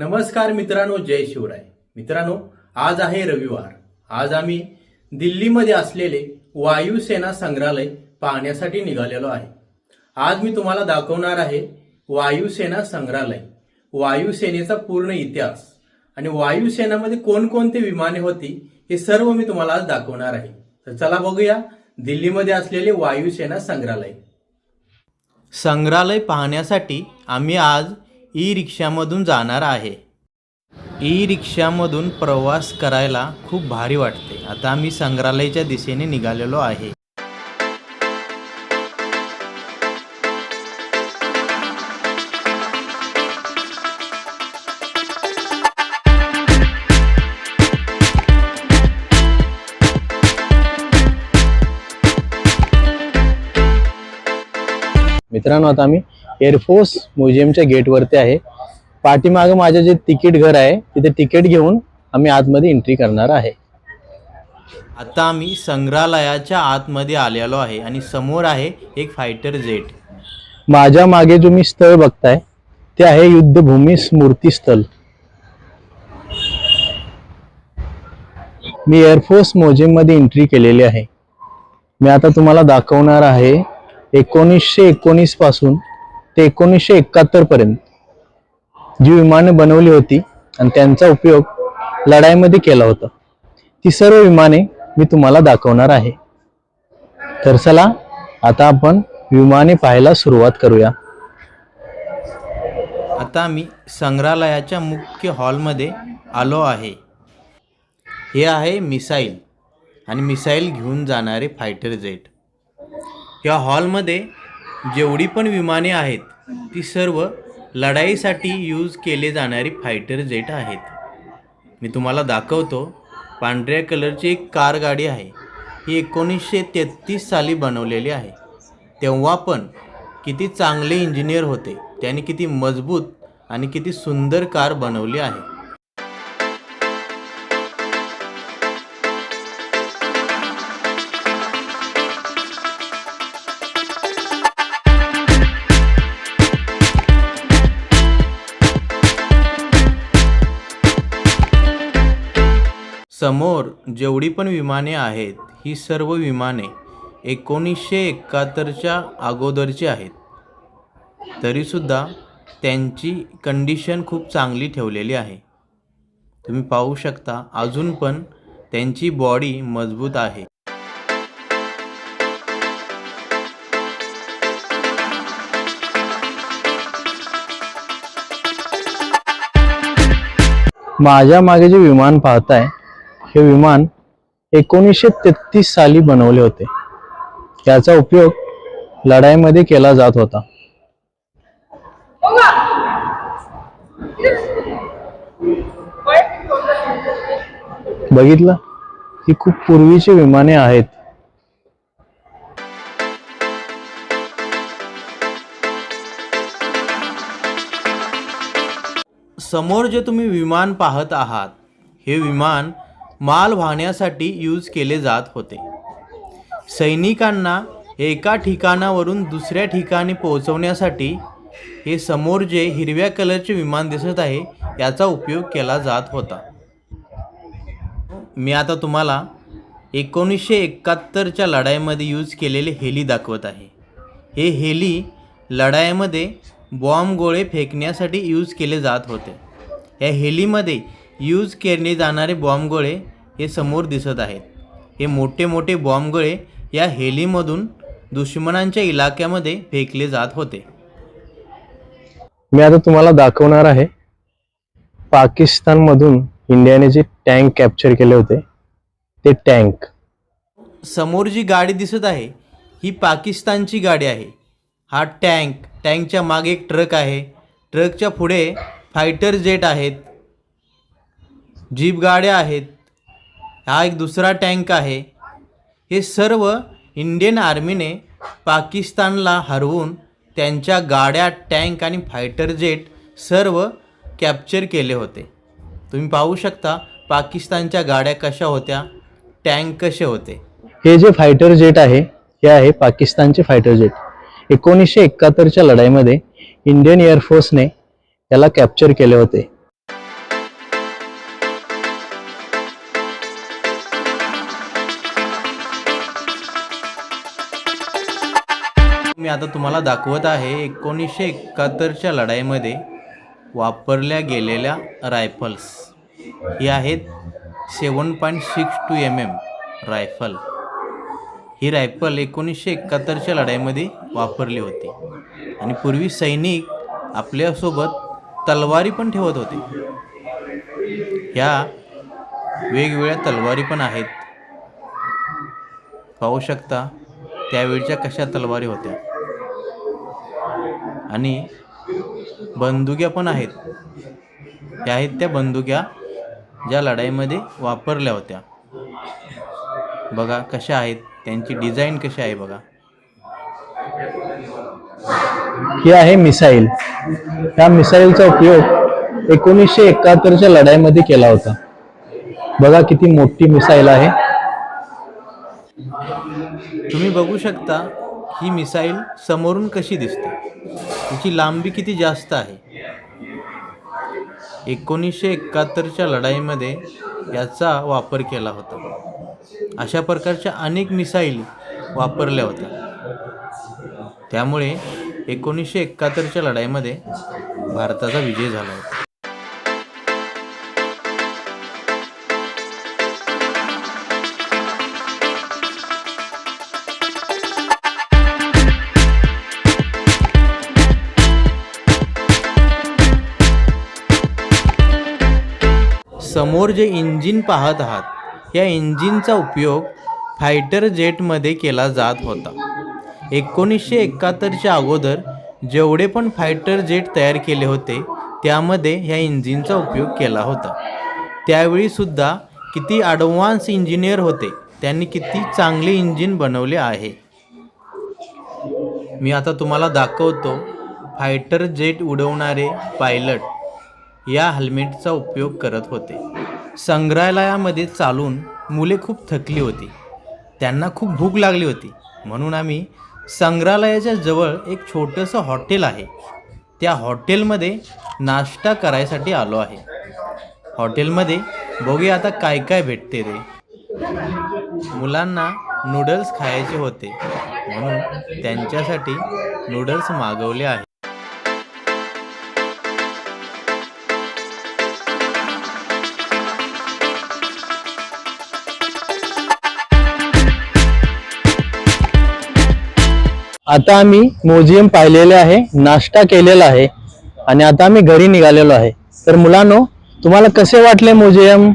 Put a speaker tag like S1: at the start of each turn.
S1: नमस्कार मित्रांनो जय शिवराय. मित्रांनो आज आहे रविवार. आज आम्ही दिल्लीमध्ये असलेले वायुसेना संग्रहालय पाहण्यासाठी निघालेलो आहे. आज मी तुम्हाला दाखवणार आहे वायुसेना संग्रहालय. वायुसेनेचा पूर्ण इतिहास आणि वायुसेनामध्ये कोणकोणते विमाने होती हे सर्व मी तुम्हाला आज दाखवणार आहे. तर चला बघूया दिल्लीमध्ये असलेले वायुसेना संग्रहालय. संग्रहालय पाहण्यासाठी आम्ही आज ई रिक्षामधून जाणार आहे. ई रिक्षामधून प्रवास करायला खूप भारी वाटते. आता आम्ही संग्रहालयाच्या दिशेने निघालेलो आहे.
S2: मित्रांनो आता आम्ही एअरफोर्स म्युझियमच्या गेटवरती आहे. पाठीमागं माझं जे तिकीट घर आहे तिथे तिकीट घेऊन आम्ही आतमध्ये एंट्री करणार आहे.
S1: आता आम्ही संग्रहालयाच्या आतमध्ये आलेलो आहे आणि समोर आहे एक फायटर जेट
S2: माझ्या मागे जो मी स्थळ बघताय ते आहे युद्धभूमी स्मृती स्थल मी एअरफोर्स म्युझियममध्ये एंट्री केलेली आहे. मी आता तुम्हाला दाखवणार आहे एकोणीसशे एकोणीसपासून ते एकोणीसशे एकाहत्तर पर्यंत जी विमानं बनवली होती आणि त्यांचा उपयोग लढाईमध्ये केला होता. ती सर्व विमाने मी तुम्हाला दाखवणार आहे. तर चला आता आपण विमाने पाहायला सुरुवात करूया.
S1: आता आम्ही संग्रहालयाच्या मुख्य हॉलमध्ये आलो आहे. हे आहे मिसाईल आणि मिसाईल घेऊन जाणारे फायटर जेट. या हॉलमध्ये जेवढी पण विमाने आहेत ती सर्व लढाईसाठी यूज केले जाणारी फायटर जेट आहेत. मी तुम्हाला दाखवतो पांढऱ्या कलरची एक कार गाडी आहे. ही एकोणीसशे तेहतीस साली बनवलेली आहे. तेव्हा पण किती चांगले इंजिनियर होते त्याने किती मजबूत आणि किती सुंदर कार बनवली आहे. समोर जेवढी पण विमाने आहेत ही सर्व विमाने एकोणीसशे एकाहत्तरच्या अगोदरची आहेत. तरीसुद्धा त्यांची कंडिशन खूप चांगली ठेवलेली आहे. तुम्ही पाहू शकता अजून पण त्यांची बॉडी मजबूत आहे.
S2: माझ्या मागे जे विमान पाहताय हे विमान एकोणीसशे तेहतीस साली बनवले होते. याचा उपयोग लढाईमध्ये केला जात होता. बघितलं? ही खूप पूर्वीची विमाने आहेत.
S1: समोर जे तुम्ही विमान पाहत आहात हे विमान माल वाहण्यासाठी यूज केले जात होते. सैनिकांना एका ठिकाणावरून दुसऱ्या ठिकाणी पोहोचवण्यासाठी हे समोर जे हिरव्या कलरचे विमान दिसत आहे याचा उपयोग केला जात होता. मी आता तुम्हाला एकोणीसशे एकाहत्तरच्या लढाईमध्ये यूज केलेले हेली दाखवत आहे. हे हेली लढाईमध्ये बॉम्ब गोळे फेकण्यासाठी यूज केले जात होते. या हेलीमध्ये यूज केले जाणारे बॉम्ब गोळे हे समोर दिसत आहेत. हे मोठे मोठे बॉम्ब गोळे या हेलीमधून दुश्मनांच्या इलाक्यामध्ये फेकले जात होते.
S2: मी आता तुम्हाला दाखवणार आहे पाकिस्तानमधून इंडियाने जे टँक कॅप्चर केले होते ते टँक.
S1: समोर जी गाडी दिसत आहे ही पाकिस्तानची गाडी आहे. हा टँक टँकच्या मागे एक ट्रक आहे. ट्रकच्या पुढे फायटर जेट आहेत. जीप गाड्या आहेत. हा एक दुसरा टँक आहे. हे सर्व इंडियन आर्मीने पाकिस्तानला हरवून त्यांच्या गाड्या टँक आणि फायटर जेट सर्व कॅप्चर केले होते. तुम्ही पाहू शकता पाकिस्तानच्या गाड्या कशा होत्या टँक कसे होते.
S2: हे जे फायटर जेट आहे हे आहे पाकिस्तानचे फायटर जेट. एकोणीसशे एकाहत्तरच्या लढाईमध्ये इंडियन एअरफोर्सने याला कॅप्चर केले होते.
S1: आता तुम्हाला दाखवत आहे एकोणीसशे एकाहत्तरच्या लढाईमध्ये वापरल्या गेलेल्या रायफल्स. ही आहेत seven point six two M M rifle. ही रायफल एकोणीसशे एकाहत्तरच्या लढाईमध्ये वापरली होती. आणि पूर्वी सैनिक आपल्यासोबत तलवारी पण ठेवत होते. ह्या वेगवेगळ्या तलवारी पण आहेत. पाहू शकता त्यावेळच्या कशा तलवारी होत्या. आणि बंदुक्या पण आहेत. त्या आहेत त्या बंदुक्या ज्या लढाईमध्ये वापरल्या होत्या. बघा कशा आहेत त्यांची डिझाईन कशी आहे बघा.
S2: ही आहे मिसाईल. त्या मिसाईलचा उपयोग एकोणीसशे एकाहत्तरच्या लढाईमध्ये केला होता. बघा किती मोठी मिसाईल आहे.
S1: तुम्ही बघू शकता ही मिसाईल समोरून कशी दिसते. तिची लांबी किती जास्त आहे? एकोणीसशे एकाहत्तरच्या लढाईमध्ये याचा वापर केला होता. अशा प्रकारच्या अनेक मिसाईल वापरल्या होत्या. त्यामुळे एकोणीसशे एकाहत्तरच्या लढाईमध्ये भारताचा विजय झाला होता. समोर जे इंजिन पाहत आहात या इंजिनचा उपयोग फायटर जेटमध्ये केला जात होता. एकोणीसशे एकाहत्तरच्या अगोदर जेवढे पण फायटर जेट तयार केले होते त्यामध्ये ह्या इंजिनचा उपयोग केला होता. त्यावेळीसुद्धा किती ॲडव्हान्स इंजिनियर होते त्यांनी किती चांगले इंजिन बनवले आहे. मी आता तुम्हाला दाखवतो फायटर जेट उडवणारे पायलट. या हेल्मेटचा उपयोग करत होते. संग्रहालयामध्ये चालून मुले खूप थकली होती. त्यांना खूप भूक लागली होती. म्हणून आम्ही संग्रहालयाच्या जवळ एक छोटंसं हॉटेल आहे. त्या हॉटेलमध्ये नाश्ता करायसाठी आलो आहे. हॉटेलमध्ये बघूया आता काय काय भेटते रे. मुलांना नूडल्स खायचे होते. म्हणून त्यांच्यासाठी नूडल्स मागवले आहे.
S2: आता आम्ही म्युझियम पाहिलेले आहे नाश्ता केलेला आहे आणि आता आम्ही घरी निघालेलो आहे. तर मुलांनो तुम्हाला कसे वाटले म्युझियम